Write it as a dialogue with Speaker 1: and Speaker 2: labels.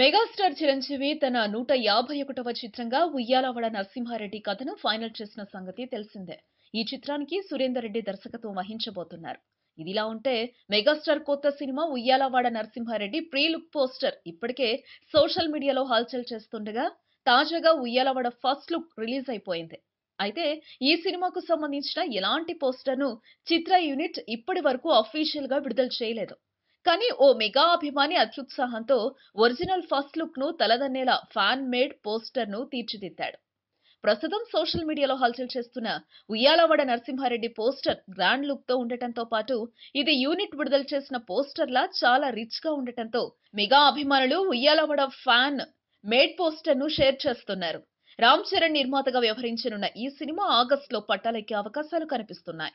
Speaker 1: Megastar Chiranjeevi తన నూట యాభై ఒకటవ చిత్రంగా ఉయ్యాలవాడ నరసింహారెడ్డి కథను ఫైనల్ చేసిన సంగతి తెలిసిందే. ఈ చిత్రానికి సురేందర్ రెడ్డి దర్శకత్వం వహించబోతున్నారు. ఇదిలా ఉంటే మెగాస్టార్ కొత్త cinema Uyyalawada Narasimha Reddy pre look poster ఇప్పటికే సోషల్ మీడియాలో హల్చల్ చేస్తుండగా తాజాగా ఉయ్యాలవాడ ఫస్ట్ లుక్ రిలీజ్ అయిపోయింది. అయితే ఈ సినిమాకు సంబంధించిన ఎలాంటి పోస్టర్ను చిత్ర యూనిట్ ఇప్పటి వరకు అఫీషియల్గా విడుదల చేయలేదు. కానీ ఓ మెగా అభిమాని అత్యుత్సాహంతో ఒరిజినల్ ఫస్ట్ లుక్ను తలదన్నేలా ఫ్యాన్ మేడ్ పోస్టర్ను తీర్చిదిద్దాడు. ప్రస్తుతం సోషల్ మీడియాలో హల్చల్ చేస్తున్న ఉయ్యాలవాడ నరసింహారెడ్డి పోస్టర్ గ్రాండ్ లుక్తో ఉండటంతో పాటు ఇది యూనిట్ విడుదల చేసిన పోస్టర్లా చాలా రిచ్గా ఉండటంతో మెగా అభిమానులు ఉయ్యాలవాడ ఫ్యాన్ మేడ్ పోస్టర్ను షేర్ చేస్తున్నారు. రామ్ చరణ్ నిర్మాతగా వ్యవహరించనున్న ఈ సినిమా ఆగస్టులో పట్టాలెక్కే అవకాశాలు కనిపిస్తున్నాయి.